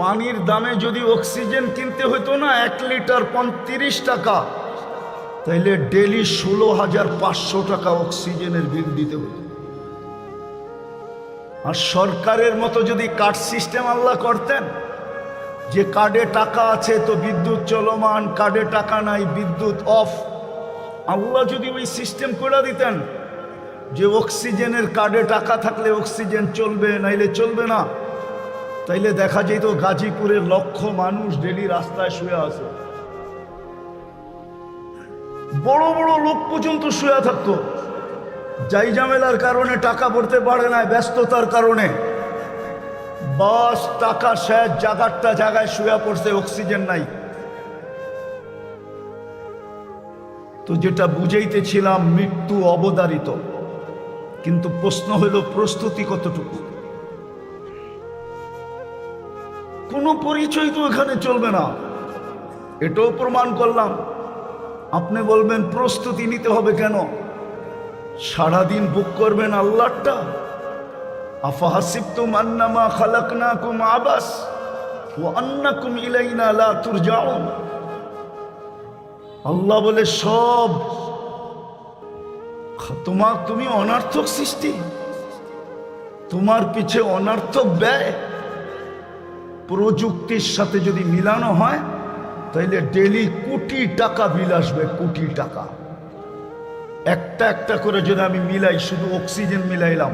পানির দামে যদি অক্সিজেন কিনতে হতো না, এক লিটার পঁয়ত্রিশ টাকা, তাইলে ডেলি ষোলো হাজার পাঁচশো টাকা অক্সিজেনের বিল দিতে হতো আর সরকারের মতো যদি কার্ড সিস্টেম আল্লাহ করতেন, যে কার্ডে টাকা আছে তো বিদ্যুৎ চলমান, কার্ডে টাকা নাই, বিদ্যুৎ অফ, আল্লাহ যদি ওই সিস্টেম করে দিতেন, যে অক্সিজেনের কার্ডে টাকা থাকলে অক্সিজেন চলবে, নাইলে চলবে না। তাইলে দেখা যেত গাজীপুরের লক্ষ মানুষ ডেলি রাস্তায় শুয়ে আছে। বড় বড় লোক পর্যন্ত শুয়ে থাকতো। যাই ঝামেলার কারণে টাকা পড়তে পারে না, ব্যস্ততার কারণে। বাস, টাকা শেষ জাগারটা জায়গায় শুয়ে পড়ছে, অক্সিজেন নাই। তো যেটা বুঝাইতেছিলাম, মৃত্যু অবদারিত কিন্তু প্রশ্ন হলো, প্রস্তুতি কতটুকু? কোনো পরিচয় তো এখানে চলবে না। এটাও প্রমাণ করলাম। আপনি বলবেন, প্রস্তুতি নিতে হবে কেন? সারাদিন বুক করবেন আল্লাহটা? আফাহাসিবতুম আন্নামা খালাকনাকুম আবাস ও আন্নাকুম ইলাইনা লা তুরজাউন। আল্লাহ বলে, সব তোমার, তুমি অনার্থক সৃষ্টি। তোমার পিছে অনার্থক ব্যয়। প্রযুক্তির সাথে যদি মিলানো হয়, তাইলে ডেলি কোটি টাকা বিল আসবে, কোটি টাকা। একটা একটা করে যদি আমি মিলাই, শুধু অক্সিজেন মিলাইলাম,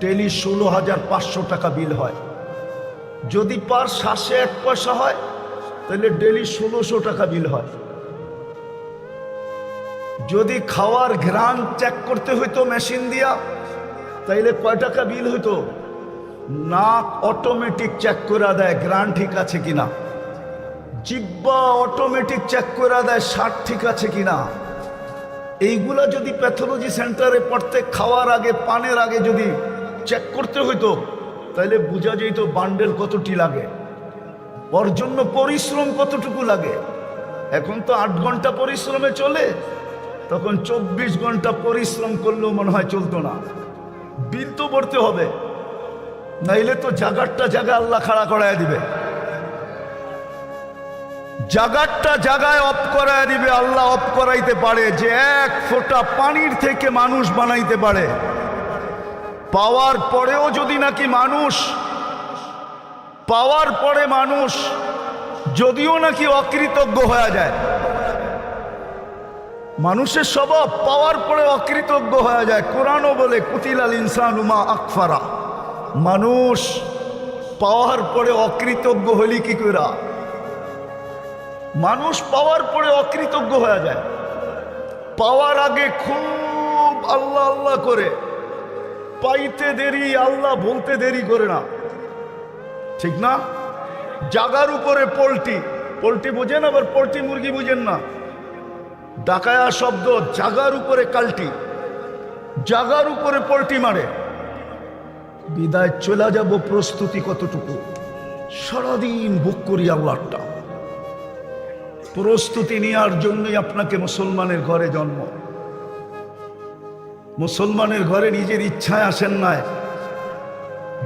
ডেলি ষোলো হাজার পাঁচশো টাকা বিল হয়। যদি পার শ্বাসে এক পয়সা হয় তাহলে ডেলি ষোলোশো টাকা বিল হয়। যদি খাওয়ার ঘ্রাণ চেক করতে হইতো মেশিন দিয়া, তাইলে কয় টাকা বিল হইতো? নাক অটোমেটিক চেক করে দেয় গ্রান ঠিক আছে কিনা? জিব্বা অটোমেটিক চেক করে দেয় শার্ট ঠিক আছে কিনা? এইগুলা যদি প্যাথোলজি সেন্টারে পড়তে খাওয়ার আগে, পানের আগে যদি চেক করতে হইতো তাহলে বোঝা যেত বান্ডেল কতটি লাগে। ওর জন্য পরিশ্রম কতটুকু লাগে? এখন তো আট ঘণ্টা পরিশ্রমে চলে, তখন চব্বিশ ঘণ্টা পরিশ্রম করলেও মনে হয় চলতো না। বিল তো ভরতে হবে। নাইলে তো জাগারটা জায়গা আল্লাহ খাড়া করায় দিবে। জাগারটা জায়গায় অফ করায় দিবে, আল্লাহ অফ করাইতে পারে যে এক ফোঁটা পানির থেকে মানুষ বানাইতে পারে। পাওয়ার পরেও যদি নাকি মানুষ, পাওয়ার পরে মানুষ যদিও নাকি অকৃতজ্ঞ হয়ে যায়। মানুষের স্বভাব পাওয়ার পরে অকৃতজ্ঞ হয়ে যায়। কোরআনও বলে, কুতিলাল ইনসান উমা আকফারা। মানুষ পাওয়ার পরে অকৃতজ্ঞ হলি কি করা মানুষ পাওয়ার পরে অকৃতজ্ঞ হয়ে যায়। পাওয়ার আগে খুব আল্লাহ আল্লাহ করে। পাইতে দেরি, আল্লাহ বলতে দেরি করে না। ঠিক না? জাগার উপরে পোলট্রি। পোলট্রি বোঝেন আবার পোলট্রি মুরগি বুঝেন না। ডাকায়া শব্দ, জাগার উপরে কালটি। জাগার উপরে পোলট্রি মারে। বিদায় চলে যাব প্রস্তুতি কতটুকু? সারাদিন বুক করি আল্লাহটা প্রস্তুতি নেওয়ার জন্যই আপনাকে মুসলমানের ঘরে জন্ম। মুসলমানের ঘরে নিজের ইচ্ছায় আসেন নাই।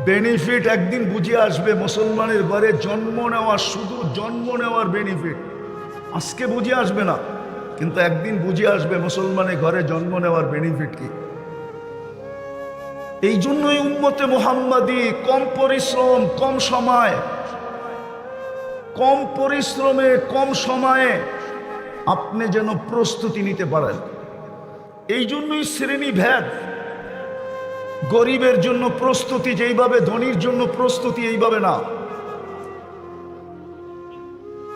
বেনিফিট একদিন বুঝে আসবে, মুসলমানের ঘরে জন্ম নেওয়া শুধু জন্ম নেওয়ার বেনিফিট আজকে বুঝে আসবে না, কিন্তু একদিন বুঝে আসবে মুসলমানের ঘরে জন্ম নেওয়ার বেনিফিট কি। এই জন্যই উম্মতে মোহাম্মদী কম পরিশ্রম, কম সময়। কম পরিশ্রমে, কম সময়ে আপনি যেন প্রস্তুতি নিতে পারেন। এই জন্যই শ্রেণি ভেদ। গরিবের জন্য প্রস্তুতি যেইভাবে, ধনীর জন্য প্রস্তুতি এইভাবে না।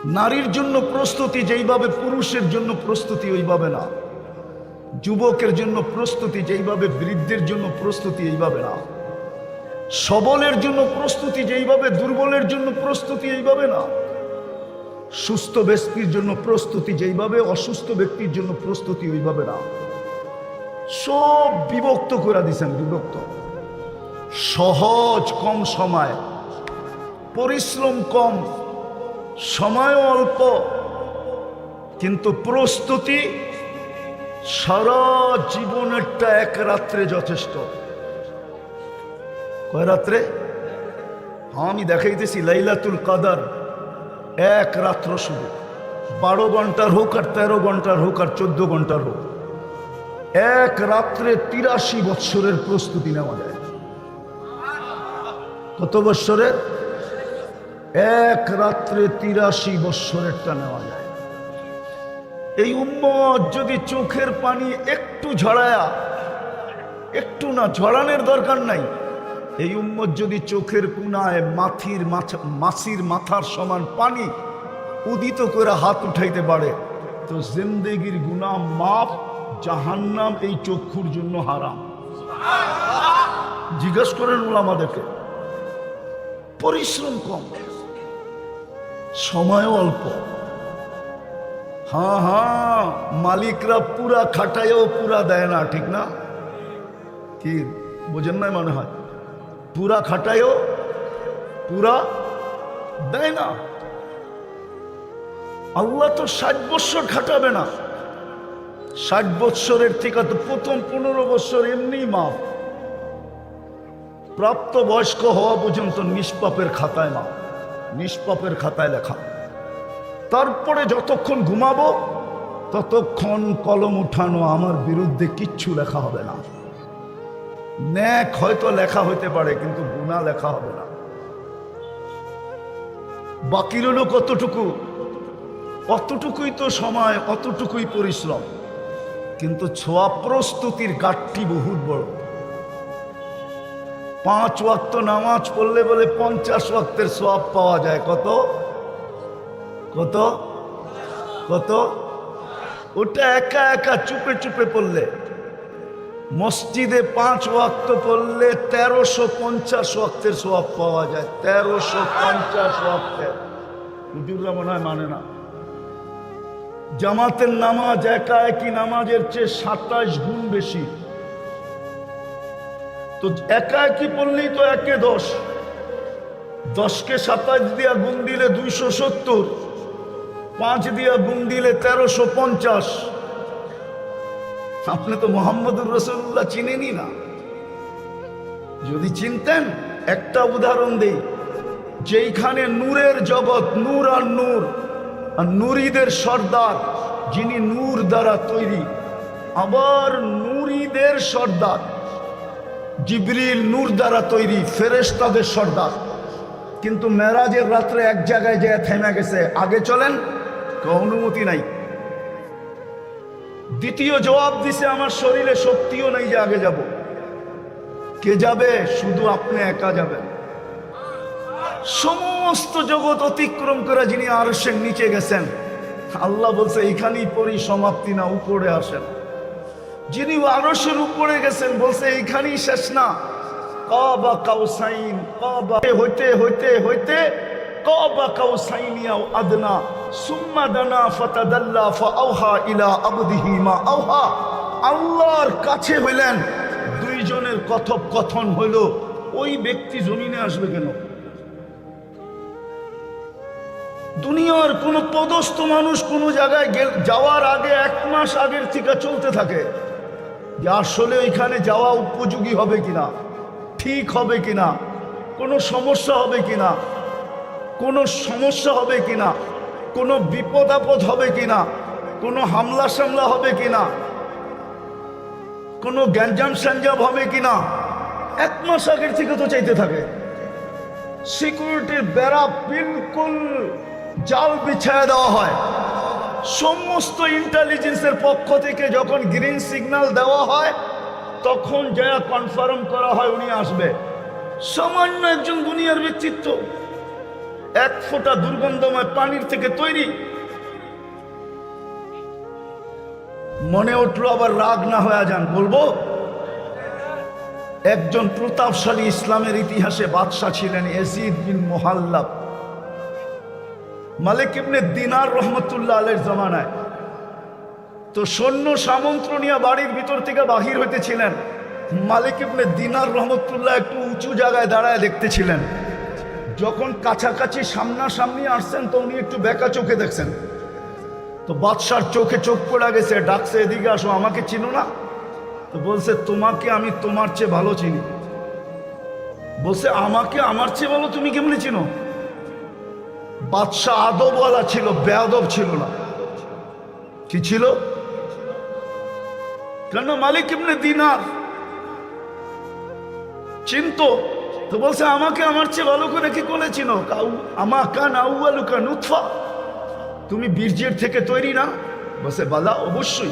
নারীর জন্য প্রস্তুতি যেইভাবে, পুরুষের জন্য প্রস্তুতি ওইভাবে না। যুবকের জন্য প্রস্তুতি, যেইভাবে বৃদ্ধের জন্য প্রস্তুতি, এইভাবে না। সবলের জন্য প্রস্তুতি, যেইভাবে দুর্বলের জন্য প্রস্তুতি, এইভাবে না। সুস্থ ব্যক্তির জন্য প্রস্তুতি, যেইভাবে অসুস্থ ব্যক্তির জন্য প্রস্তুতি, ওইভাবে না। সব বিভক্ত করে দিছেন, বিভক্ত। সহজ কম সময়, পরিশ্রম কম, সময়ও অল্প, কিন্তু প্রস্তুতি সারা জীবনেরটা এক রাত্রে যথেষ্ট। কয় রাত্রে? আমি দেখাইতেছি, লাইলাতুল কাদার এক রাত্র শুধু বারো ঘণ্টার হোক আর তেরো ঘণ্টার হোক আর চোদ্দ ঘণ্টার হোক। এক রাত্রে তিরাশি বৎসরের প্রস্তুতি নেওয়া যায়। কত বৎসরের? এক রাত্রে তিরাশি বৎসরেরটা নেওয়া যায়। এই উম্মত যদি চোখের পানি একটু ঝড়ায়া, একটু না ঝরানোর দরকার নাই। এই উম্মত যদি চোখের কুনায় মাথির মাথা, মাসির মাথার সমান পানি উদিত করে হাত উঠাইতে পারে, তো জিন্দেগির গুনাহ মাফ, জাহান্নাম এই চক্ষুর জন্য হারাম। জিজ্ঞেস করেন ওলামাদেরকে পরিশ্রম কম, সময়ও অল্প। হ্যাঁ হ্যাঁ মালিকরা পুরা খাটায়ও পুরা দেয় না ঠিক না কি বোঝেন নাই মনে হয় পুরা খাটায়ও পুরা দেয় না আল্লাহ তো ষাট বৎসর খাটাবে না ষাট বৎসরের থেকে তো প্রথম পনেরো বৎসর এমনি মাপ প্রাপ্ত বয়স্ক হওয়া পর্যন্ত নিষ্পাপের খাতায় মাপ নিষ্পাপের খাতায় লেখা তারপরে যতক্ষণ ঘুমাবো, ততক্ষণ কলম উঠানো আমার বিরুদ্ধে কিচ্ছু লেখা হবে না। ন্যাক হয়তো লেখা হইতে পারে, কিন্তু গুণা লেখা হবে না। বাকি রইল কতটুকু? অতটুকুই তো সময়, অতটুকুই পরিশ্রম। কিন্তু ছোয়া প্রস্তুতির গাঠটি বহুত বড়। পাঁচ ওয়াক্ত নামাজ পড়লে বলে পঞ্চাশ ওয়াক্তের সোয়াব পাওয়া যায়, কত? কত? কত? ওটা একা একা চুপে চুপে পড়লে। মসজিদে পাঁচ ওয়াক্ত পড়লে তেরোশো পঞ্চাশ ওয়াক্তের সোয়াব পাওয়া যায়। তেরোশো পঞ্চাশ ওয়াক্তের। মনে হয় মানে না। জামাতের নামাজ একা একই নামাজের চেয়ে সাতাশ গুণ বেশি। তো একা একই পড়লেই তো একে দশ। দশকে সাতাশ দিয়া গুণ দিলে দুইশো সত্তর। পাঁচ দিয়া গুণ দিলে তেরোশো পঞ্চাশ। আপনি তো মোহাম্মদুর রসুল্লাহ চিনেনি না। যদি চিনতেন, একটা উদাহরণ দেই। যেইখানে নূরের জগৎ নূর আর নূর, আর নুরিদের সর্দার যিনি নূর দ্বারা তৈরি, আবার নুরিদের সর্দার জিবরিল নূর দ্বারা তৈরি, ফেরেশতাদের সর্দার। কিন্তু মেরাজের রাত্রে এক জায়গায় যে থেমে গেছে, আগে চলেন। অনুমতি নাই। দ্বিতীয় জবাব দিছে, আমার শরীরে শক্তিও নেই যে আগে যাব। কে যাবে? শুধু আপনি একা যাবেন। সমস্ত জগৎ অতিক্রম করে যিনি আরশের নিচে গেছেন, আল্লাহ বলছে, এইখানেই পরিসমাপ্তি না, উপরে আসেন। যিনি আরশের উপরে গেছেন, বলছে, এইখানেই শেষ না। কাবা কাউসাইন, কাবা, হইতে হইতে হইতে কাবা কাউসাইনিয়াও আদনা সুম্মা দানা ফাতাদাল্লা ফাআওহা ইলা আবদিহি মা আওহা আল্লাহর কাছে হইলেন। দুইজনের কথোপকথন হইল। ওই ব্যক্তি জমিনে আসবে কেন? দুনিয়ার কোনো পদস্থ মানুষ কোন জায়গায় যাওয়ার আগে এক মাস আগের থেকে চলতে থাকে। যে আসলে ওইখানে যাওয়া উপযোগী হবে কিনা, ঠিক হবে কিনা, কোনো সমস্যা হবে কিনা কোনো সমস্যা হবে কিনা? কোনো বিপদ আপদ হবে কিনা? কোনো হামলা সামলা হবে কিনা? কোনো গ্যাঞ্জাম স্যাঞ্জাম হবে কিনা? এক মাস আগের থেকে তো চাইতে থাকে। সিকিউরিটির বেড়া বিলকুল জাল বিছায়া দেওয়া হয়। সমস্ত ইন্টেলিজেন্সের পক্ষ থেকে যখন গ্রিন সিগন্যাল দেওয়া হয়, তখন যা কনফার্ম করা হয় উনি আসবে। সামান্য একজন দুনিয়ার ব্যক্তিত্ব। এক ফোঁটা দুর্গন্ধময় পানির থেকে তৈরি। মনে উঠল আবার রাগ না হয়ে যান, বলব, একজন প্রতাপশালী ইসলামের ইতিহাসে বাদশাহ ছিলেন এজিদ বিন মোহাল্লাব। মালিক ইবনে দিনার রহমতুল্লাহ আলের জমানায়। তো সৈন্য সামন্ত্র নিয়ে বাড়ির ভিতর থেকে বাহির হইতেছিলেন। মালিক ইবনে দিনার রহমতুল্লাহ একটু উঁচু জায়গায় দাঁড়ায় দেখতেছিলেন। যখন কাছাকাছি সামনাসামনি আসছেন তো উনি একটু বেকা চোখে দেখছেন। তো বাদশার চোখে চোখ পড়া গেছে, ডাকছে, এদিকে আসো, আমাকে চিনো না? তো বলছে, তোমাকে আমি তোমার চেয়ে ভালো চিনি। বলছে, আমাকে আমার চেয়ে বলো তুমি কেমনি চিনো? বাদশাহ আদবওয়ালা ছিল, বেয়াদব ছিল না। কি ছিল? কেন মালিক এমনি দিনার? চিন্ত? তো বলছে, আমাকে আমার চেয়ে ভালো করে কি করে চিনো? কাউ আমা কান আউয়ালু কান উৎফা তুমি বীর্যের থেকে তৈরি না? বলছে, বালা, অবশ্যই।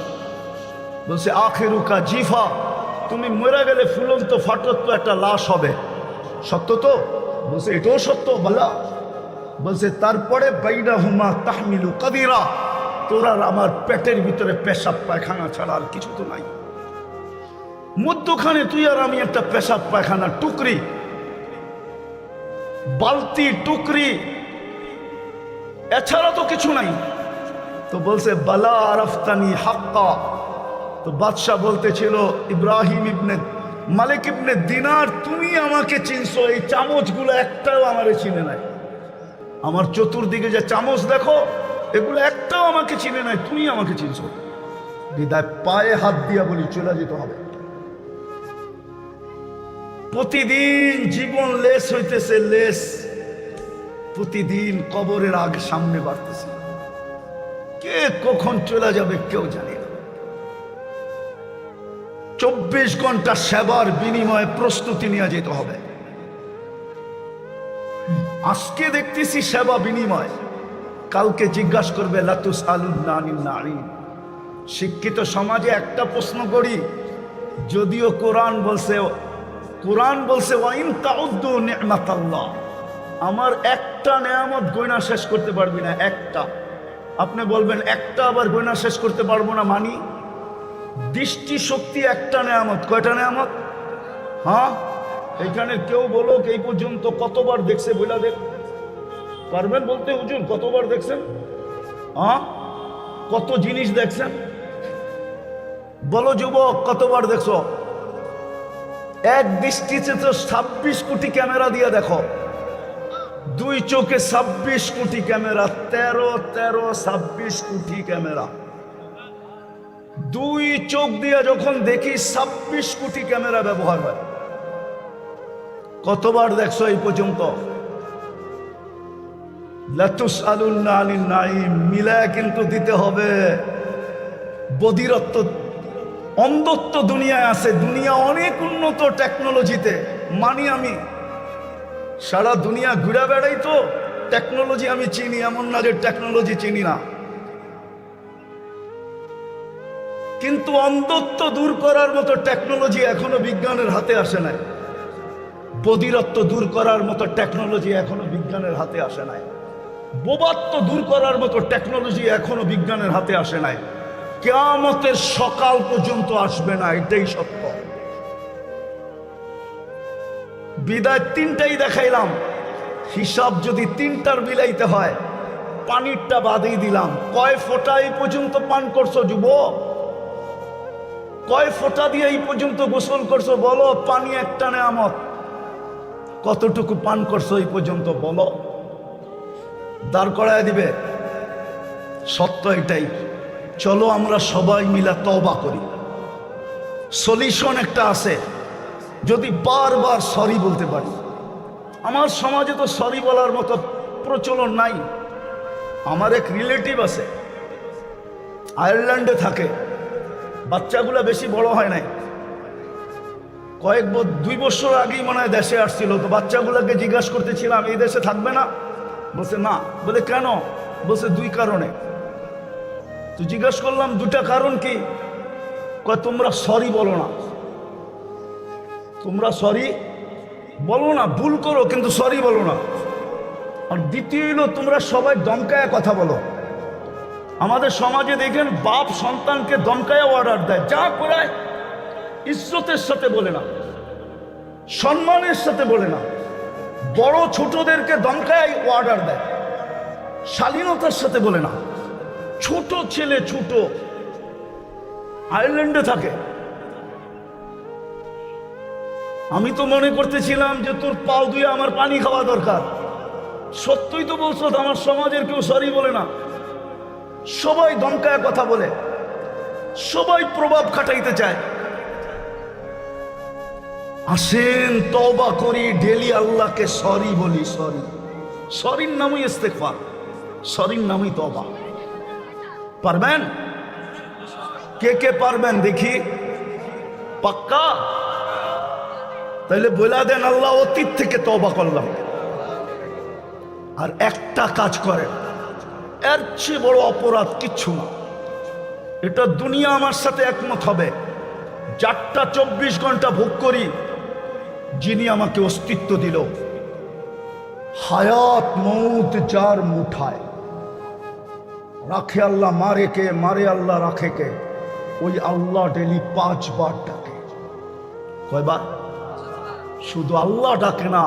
বলছে, আখেরু কা জিফা। তুমি মরে গেলে ফুলন্ত ফাটত, তো একটা লাশ হবে। সত্য তো? বলছে, এটাও সত্য, বালা। বলছে, তারপরে বাইরা হুমা তাহমিলু কাদিরা। তোর আমার পেটের ভিতরে পেশাব, পায়খানা ছাড়া আর কিছু তো নাই। মধ্যখানে তুই আর আমি একটা পেশাব পায়খানা টুকরি। বালতি, টুকরি, এছাড়া তো কিছু নাই। তো বলছে, বালা আরফতানি হাক্কা। তো বাদশাহ বলতেছিল, ইব্রাহিম ইবনে, মালিক ইবনে দিনার, তুমি আমাকে চিনছো, এই চামচগুলো একটাও আমারে চিনে নাই। আমার চতুর্দিকে যে চামচ দেখো, এগুলো একটাও আমাকে চিনে নাই, তুমি আমাকে চিনছো। বিদায় পায়ে হাত দিয়া বলি, চলে যেতে হবে। প্রতিদিন জীবন লেস হইতেছে, লেস। প্রতিদিন কবরের আগে সামনে বাড়তেছে। কে কখন চলে যাবে কেউ জানে না। চব্বিশ ঘণ্টা সেবার বিনিময়ে প্রস্তুতি নিয়ে যেতে হবে। আজকে দেখতেছি সেবা বিনিময়। কালকে জিজ্ঞাসা করবে লাতুস আলুন নারী শিক্ষিত সমাজে একটা প্রশ্ন করি, যদিও কোরআন বলছে কোরআন বলছে, ওয়াইন তাউদ্দু নি'মাতাল্লাহ। আমার একটা নেয়ামত গয়না শেষ করতে পারবি না, একটা। আপনি বলবেন, একটা আবার গয়না শেষ করতে পারব না মানি? দৃষ্টি শক্তি একটা নেয়ামত। কয়টা নেয়ামত? হ্যাঁ? এখানে কেউ বলো এই পর্যন্ত কতবার দেখছে বইলা দেখ? পারবেন বলতে হুজুর, কতবার দেখছেন? হ্যাঁ? কত জিনিস দেখছেন? বলো যুবক, কতবার দেখছ? এক দৃষ্টিতে তো ছাব্বিশ কোটি ক্যামেরা দিয়ে দেখো। দুই চোখে ছাব্বিশ কোটি ক্যামেরা, তেরো তেরো, ছাব্বিশ কোটি ক্যামেরা। দুই চোখ দিয়ে যখন দেখি ছাব্বিশ কোটি ক্যামেরা ব্যবহার হয়। কতবার দেখছ এই পর্যন্ত? লাতুস মিলায় কিন্তু দিতে হবে। বদিরত্ব অন্ধত্ব দুনিয়ায় আছে, দুনিয়া অনেক উন্নত টেকনোলজিতে মানি আমি। সারা দুনিয়া ঘুরে বেড়াই তো টেকনোলজি আমি চিনি, এমন না যে টেকনোলজি চিনি না। কিন্তু অন্ধত্ব দূর করার মতো টেকনোলজি এখনও বিজ্ঞানের হাতে আসে নাই। বদিরত্ব দূর করার মতো টেকনোলজি এখনও বিজ্ঞানের হাতে আসে নাই। বোবাত্ব দূর করার মতো টেকনোলজি এখনও বিজ্ঞানের হাতে আসে নাই। কেয়ামতের সকাল পর্যন্ত আসবে না, এটাই সত্য। বিদায় তিনটাই দেখাইলাম। হিসাব যদি তিনটার বিলাইতে হয়, পানিরটা বাদেই দিলাম। কয় ফোঁটা এই পর্যন্ত পান করছ যুব কয় ফোঁটা দিয়ে এই পর্যন্ত গোসল করছ? বলো, পানি একটা নেয়ামত। কতটুকু পান করছ এই পর্যন্ত, বলো। দাঁড় করায় দিবে। সত্য এটাই। চলো আমরা সবাই মিলে তবা করি। সলিউশন একটা আছে। যদি বারবার সরি বলতে পারি। আমার সমাজে তো সরি বলার মতো প্রচলন নাই। আমার এক রিলেটিভ আছে। আয়ারল্যান্ডে থাকে। বাচ্চাগুলো বেশি বড় হয় নাই। কয়েক দুই বছর আগেই মনে হয় দেশে আসছিল। তো বাচ্চাগুলোকে জিজ্ঞাসা করতেছিলাম, এই দেশে থাকবে না? বলছে, না। বলে, কেন? বলছে, দুই কারণে। তো জিজ্ঞাসা করলাম, দুটা কারণ কি? তোমরা সরি বলো না। তোমরা সরি বলো না, ভুল করো, কিন্তু সরি বলো না। আর দ্বিতীয় হলো তোমরা সবাই দমকায় কথা বলো। আমাদের সমাজে দেখেন, বাপ সন্তানকে দমকায় অর্ডার দেয়। যা করায়, ইজ্জতের সাথে বলে না, সম্মানের সাথে বলে না। বড় ছোটদেরকে দমকায় অর্ডার দেয়। শালীনতার সাথে বলে না। ছোট ছেলে ছোট। আয়ারল্যান্ডে থাকে। আমি তো মনে করতেছিলাম যে তোর পাও দিয়ে আমার পানি খাওয়া দরকার। সত্যই তো বলছো, আমার সমাজের কেউ সরি বলে না। সবাই দমকায় কথা বলে। সবাই প্রভাব খাটাইতে চায়। আসেন তবা করি, ডেলি আল্লাহকে সরি বলি, সরি। সরির নামই ইস্তেকফার সরির নামই তবা পারবেন? কে কে পারবেন দেখি। পাক্কা? তাহলে বলে দেন, আল্লাহ অতীত থেকে তবা করলাম। আর একটা কাজ করেন। এর চেয়ে বড় অপরাধ কিচ্ছু না। এটা দুনিয়া আমার সাথে একমত হবে। চারটা চব্বিশ ঘণ্টা ভোগ করি, যিনি আমাকে অস্তিত্ব দিল। হায়াত মৌত যার মুঠায়। রাখে আল্লাহ, মারে কে? মারে আল্লাহ, রাখে কে? ওই আল্লাহ ডেলি পাঁচবার ডাকে। কয়বার? শুধু আল্লাহ ডাকে না,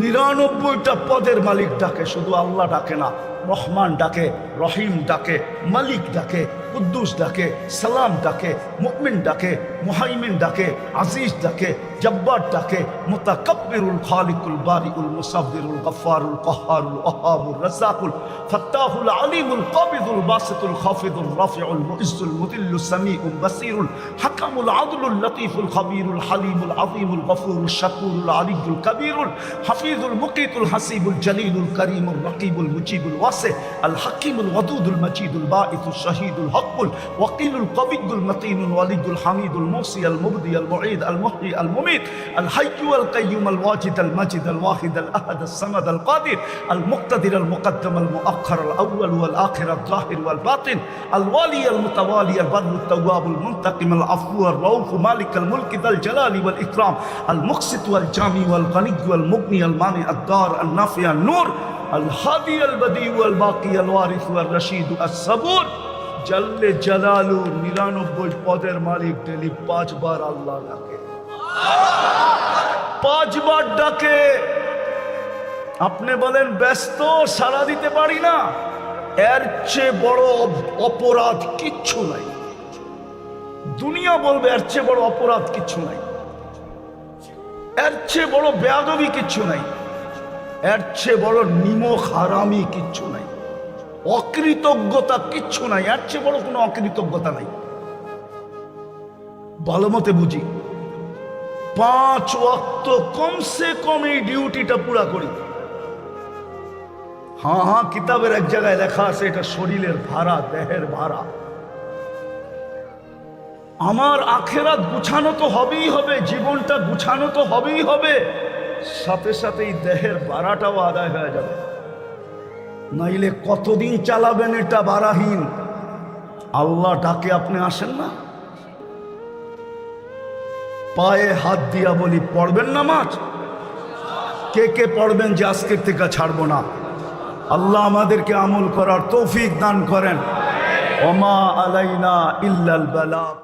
নিরানব্বইটা পদের মালিক ডাকে। শুধু আল্লাহ ডাকে না, রহমান ডাকে, রহিম ডাকে, মালিক ডাকে, কুদ্দুস ডাকে, সালাম ডাকে মুকমিন ডাকে মুহাইমিন ডাকে আজিজ ডাকে জব্বার ডাকে মুতাকাব্বিরুল খালিকুল বারিউল মুসাব্বিরুল গফফারুল কহ্হারুল ওহাবুর রাজ্জাকুল ফাত্তাহুল আলিমুল কাবিদুল বাসিতুল খাফিদুল রাফিউল মুইজ্জুল মুদিল্লুস সামিউল বাসিরুল হাকামুল আদলুল লতিফুল খাবীরুল হালিমুল আযীমুল গফুরুল শাকুরুল আলিয়ুল কবীরুল হাফিজুল মুকিতুল হাসিবুল জলিলুল করিমুল রকিবুল মুজিবুল ওয়াসি আল হাকিমুল ওয়াদুদুল মজিদুল বাঈসুল শহীদুল হকুল ওয়াকিলুল কবিদুল মতিনুল ওয়ালিদুল হামিদুল المصي المبدي المعيد المحيي المميت الحي والقيوم الواجد المجد الواحد الأحد الصمد القادر المقتدر المقدم المؤخر الأول والآخر الظاهر والباطن الوالي المتوالي البر التواب المنتقم العفو الرؤوف مالك الملك ذا الجلال والإكرام المقسط والجامي والغني والمغني المانع الدار النافع النور الهادي البديع الباقي الوارث والرشيد الصبور. জল্লে জালালু নিরানব্বই পদের মালিক ডেলি পাঁচবার আল্লাহ ডাকে। পাঁচবার ডাকে। আপনি বলেন, ব্যস্ত সারা দিতে পারি না। এর চেয়ে বড় অপরাধ কিচ্ছু নাই। দুনিয়া বলবে, এর চেয়ে বড় অপরাধ কিচ্ছু নাই। এর চেয়ে বড় বেয়াদবি কিচ্ছু নাই। এর চেয়ে বড় নিমখ হারামি কিচ্ছু নাই। অকৃতজ্ঞতা কিচ্ছু নাই আর চেয়ে বড় কোনো অকৃতজ্ঞতা নাই। ভালো মতে বুঝি, পাঁচ ওয়াক্ত কমসে কম এই ডিউটিটা পুরা করি। হ্যাঁ হ্যাঁ কিতাবের এক জায়গায় লেখা আছে, এটা শরীরের ভাড়া দেহের ভাড়া আমার আখেরাত গুছানো তো হবেই হবে, জীবনটা গুছানো তো হবেই হবে, সাথে সাথে এই দেহের ভাড়াটাও আদায় হয়ে যাবে। নাইলে কতদিন চালাবেন এটা বারাহীন? আল্লাহ ডাকে আপনি আসেন না? পায়ে হাত দিয়া বলি, পড়বেন নামাজ? কে কে পড়বেন যে আজকের থেকে ছাড়বো না? আল্লাহ আমাদেরকে আমল করার তৌফিক দান করেন। ওমা আলাইনা ইল্লাল বালা।